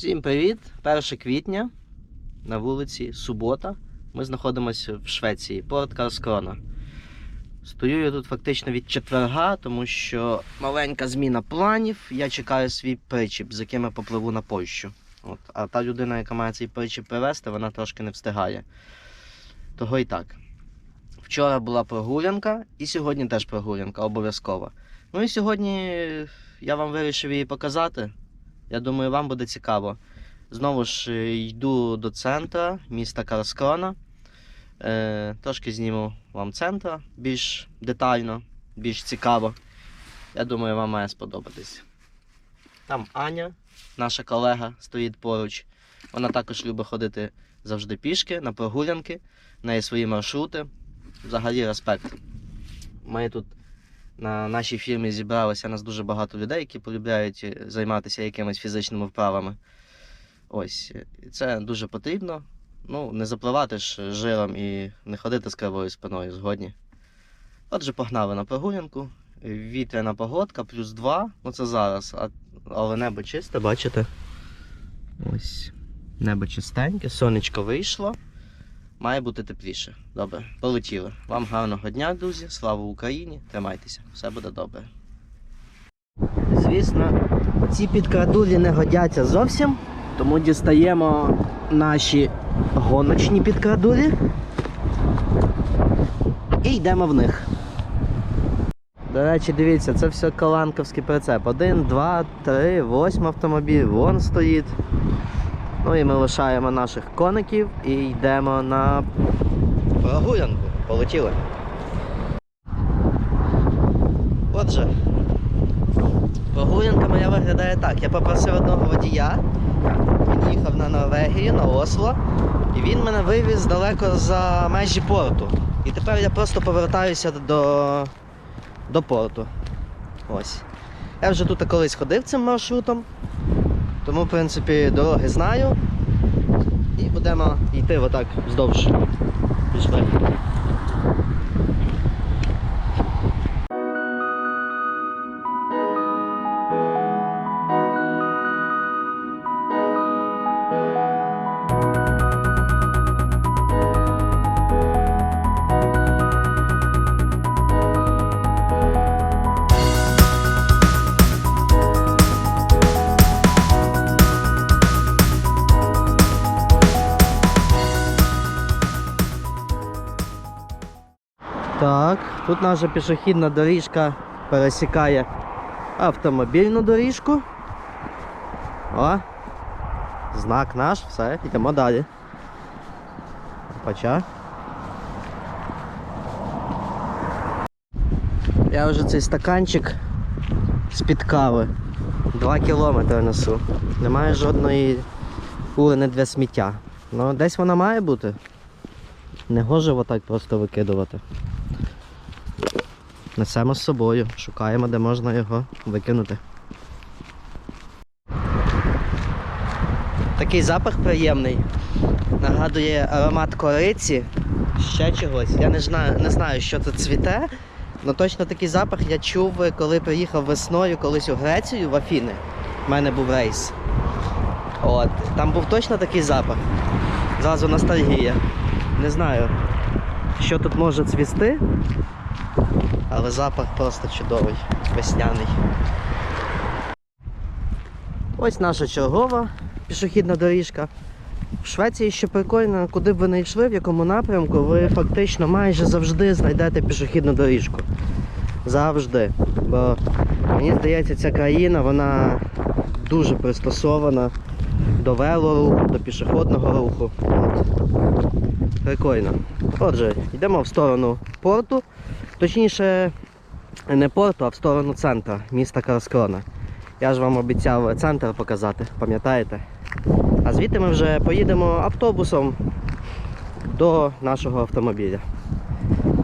Всім привіт! 1 квітня на вулиці Субота. Ми знаходимося в Швеції, порт Карскрона. Стою я тут фактично від четверга, тому що маленька зміна планів. Я чекаю свій причіп, з яким я попливу на Польщу. От. А та людина, яка має цей причіп привезти, вона трошки не встигає. Того і так. Вчора була прогулянка, і сьогодні теж прогулянка, обов'язкова. Ну і сьогодні я вам вирішив її показати. Я думаю, вам буде цікаво. Знову ж е, йду до центра міста Карскрона. Е, трошки зніму вам центр більш детально, більш цікаво. Я думаю, вам має сподобатись. Там Аня, наша колега, стоїть поруч. Вона також любить ходити завжди пішки на прогулянки, в неї свої маршрути. Взагалі респект. Ми тут на нашій фірмі зібралося нас дуже багато людей, які полюбляють е, займатися якимись фізичними вправами. Ось, е, це дуже потрібно. Ну, не запливати ж жиром і не ходити з кривою спиною згодні. Отже, погнали на прогулянку. Вітряна погодка, плюс 2, ну це зараз, а, але небо чисте, бачите? Ось. Небо чистеньке, сонечко вийшло. Має бути тепліше. Добре, полетіли. Вам гарного дня, друзі. Слава Україні! Тримайтеся, все буде добре. Звісно, ці підкрадулі не годяться зовсім, тому дістаємо наші гоночні підкрадулі і йдемо в них. До речі, дивіться, це все каланковський прицеп. Один, два, три, восьм автомобіль, вон стоїть. Ну і ми лишаємо наших коників і йдемо на прогулянку. Полетіли. Отже, прогулянка моя виглядає так. Я попросив одного водія, він їхав на Норвегію, на Осло, і він мене вивіз далеко за межі порту. І тепер я просто повертаюся до, до порту. Ось. Я вже тут колись ходив цим маршрутом. Тому, в принципі, дороги знаю. І будемо йти отак вздовж. Пішли. Так, тут наша пішохідна доріжка пересікає автомобільну доріжку. О, знак наш, все, йдемо далі. Поча. Я вже цей стаканчик з-під кави. Два кілометри несу. Немає жодної урни для сміття. Ну, десь вона має бути. Не гоже отак просто викидувати. Несемо з собою, шукаємо, де можна його викинути. Такий запах приємний. Нагадує аромат кориці, ще чогось. Я не знаю, не знаю, що це цвіте, але точно такий запах я чув, коли приїхав весною колись у Грецію в Афіни. У мене був рейс. От, там був точно такий запах. Зразу ностальгія. Не знаю, що тут може цвісти, але запах просто чудовий, весняний. Ось наша чергова пішохідна доріжка. В Швеції ще прикольно, куди б ви не йшли, в якому напрямку, ви фактично майже завжди знайдете пішохідну доріжку. Завжди. Бо мені здається, ця країна вона дуже пристосована до велоруху, до пішохідного руху. Прикольно. Отже, йдемо в сторону порту. Точніше, не порту, а в сторону центра міста Карскрона. Я ж вам обіцяв центр показати, пам'ятаєте? А звідти ми вже поїдемо автобусом до нашого автомобіля.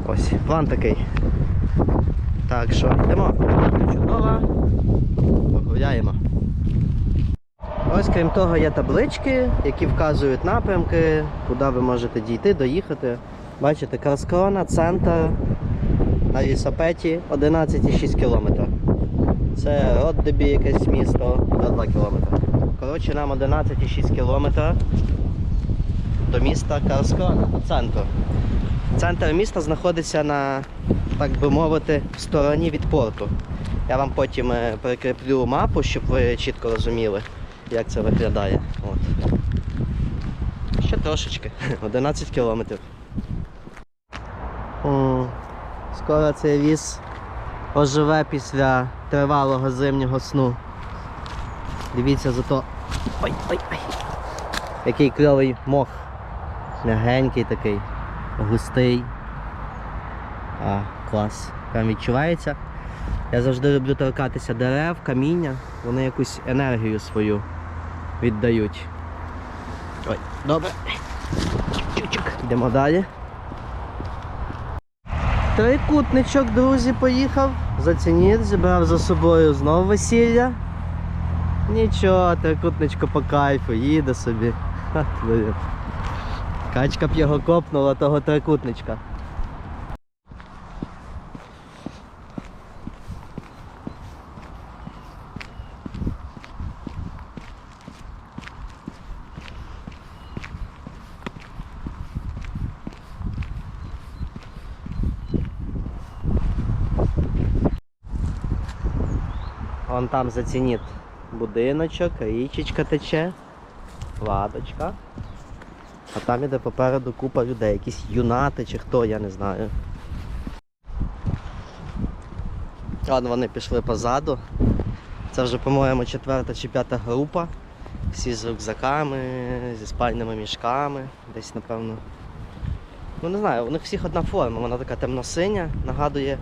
Ось, план такий. Так що йдемо. Чудово. Погуляємо. Ось крім того є таблички, які вказують напрямки, куди ви можете дійти, доїхати. Бачите, Карскрона, центр на лісопеті 11,6 км. Це Роддебі якесь місто за 2 км. Коротше, нам 11,6 кілометра до міста Карскрона, до центру. Центр міста знаходиться на, так би мовити, стороні від порту. Я вам потім е, прикріплю мапу, щоб ви чітко розуміли, як це виглядає. От. Ще трошечки, 11 кілометрів. Скоро цей віз оживе після тривалого зимнього сну. Дивіться зато. Ой, ой, ой. Який кльовий мох. Мягенький такий, густий. А, клас. Прям відчувається. Я завжди люблю торкатися дерев, каміння, вони якусь енергію свою віддають. Ой, добре. Чучук. Йдемо далі. Трикутничок, друзі, поїхав. Зацініть, зібрав за собою знову весілля. Нічого, трикутничко по кайфу, їде собі. Ха. Качка б його копнула того трикутничка. Вон там зацініть будиночок, річечка тече, ладочка. А там іде попереду купа людей, якісь юнати чи хто, я не знаю. Ладно, вони пішли позаду. Це вже, по-моєму, четверта чи п'ята група. Всі з рюкзаками, зі спальними мішками, десь, напевно. Ну не знаю, у них всіх одна форма, вона така темно-синя, нагадує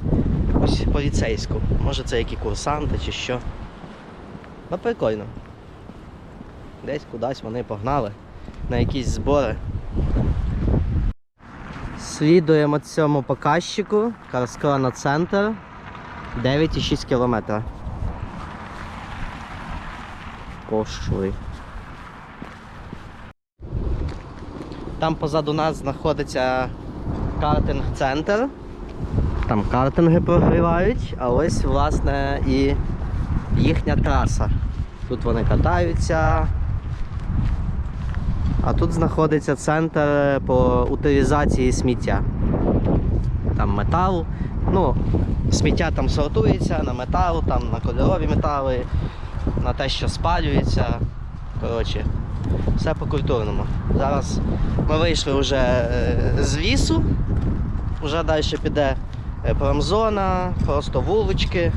якусь поліцейську. Може це які курсанти чи що. Ну прикольно. Десь кудись вони погнали на якісь збори. Слідуємо цьому показчику. Карскрона центр 9,6 кілометра. Пошли. Там позаду нас знаходиться картинг-центр. Там картинги прогрівають, а ось власне і їхня траса. Тут вони катаються. А тут знаходиться центр по утилізації сміття. Там метал. Ну, сміття там сортується на метал, там на кольорові метали, на те, що спалюється. Коротше, все по культурному. Зараз ми вийшли вже е, з лісу, вже далі піде е, промзона, просто вулички.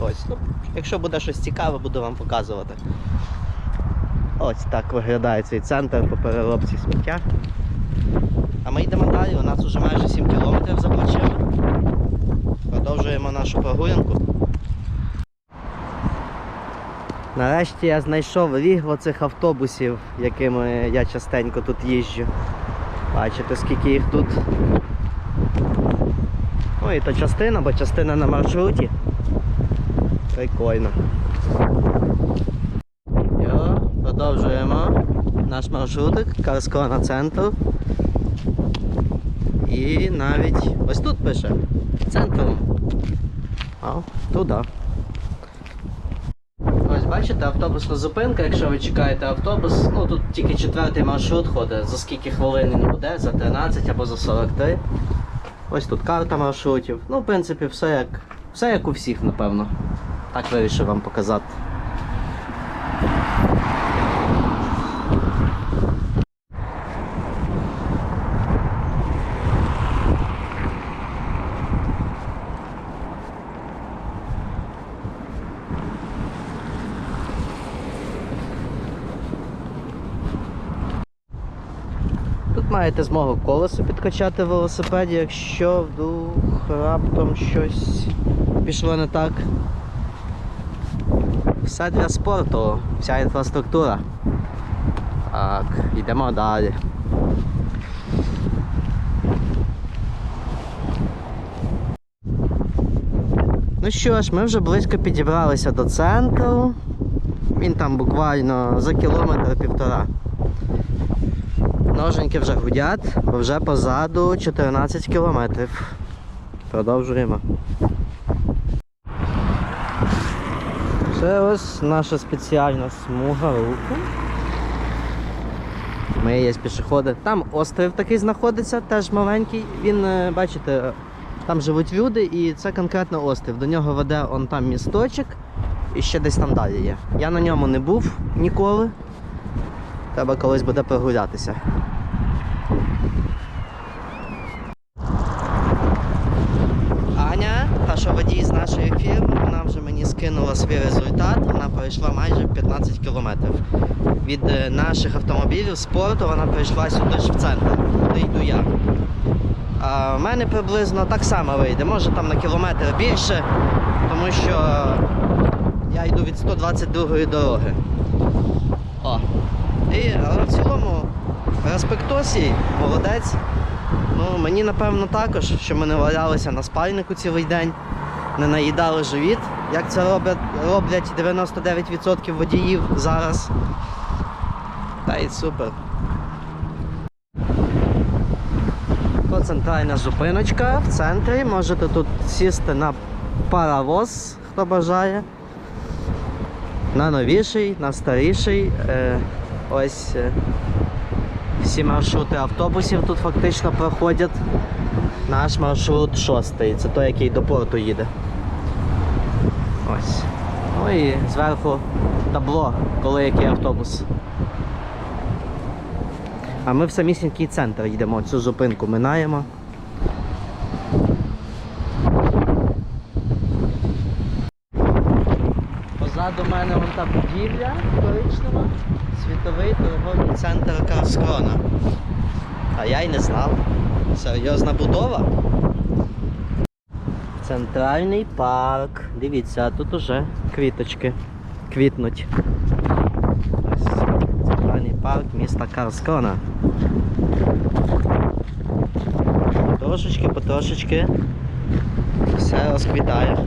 Ось, ну, якщо буде щось цікаве, буду вам показувати. Ось так виглядає цей центр по переробці сміття. А ми йдемо далі, у нас вже майже 7 кілометрів за. Продовжуємо нашу прогулянку. Нарешті я знайшов ріг оцих автобусів, якими я частенько тут їжджу. Бачите, скільки їх тут. Ну і то частина, бо частина на маршруті. Прикольно. Йо, продовжуємо наш маршрутик, Карскона центру. І навіть ось тут пише центром. А, туди. Ось бачите, автобусна зупинка, якщо ви чекаєте автобус, ну тут тільки четвертий маршрут ходить, за скільки хвилин він буде, за 13 або за 43. Ось тут карта маршрутів. Ну, в принципі, все як, все як у всіх, напевно. Так вирішив вам показати. Маєте змогу колесо підкачати в велосипеді, якщо вдруг раптом щось пішло не так. Все для спорту, вся інфраструктура. Так, йдемо далі. Ну що ж, ми вже близько підібралися до центру. Він там буквально за кілометр півтора. Ноженьки вже гудять, бо вже позаду 14 кілометрів. Продовжуємо. Це ось наша спеціальна смуга руху. Ми є пішоходи. Там острів такий знаходиться, теж маленький. Він, е, бачите, там живуть люди і це конкретно острів. До нього веде он там місточок і ще десь там далі є. Я на ньому не був ніколи. Треба колись буде прогулятися. Аня, та що водій з нашої фірми, вона вже мені скинула свій результат. Вона пройшла майже 15 кілометрів. Від е, наших автомобілів спорту вона прийшла сюди ж в центр, куди йду я. А в мене приблизно так само вийде, може там на кілометр більше, тому що я йду від 122 дороги. О. І але в цілому респектос їй, молодець. Ну, мені напевно також, що ми не валялися на спальнику цілий день, не наїдали живіт, як це роблять, роблять 99% водіїв зараз. Та й супер. То центральна зупиночка в центрі. Можете тут сісти на паровоз, хто бажає. На новіший, на старіший. Е, ось е, всі маршрути автобусів тут фактично проходять. Наш маршрут шостий, це той, який до порту їде. Ось. Ну і зверху табло, коли який автобус. А ми в самісінький центр йдемо, цю зупинку минаємо. Позаду мене вон та будівля коричнева, світовий торговий центр Карскрона. А я й не знав. Серйозна будова. Центральний парк. Дивіться, тут уже квіточки квітнуть. Ось центральний парк міста Карскрона. Потрошечки, потрошечки все розквітає.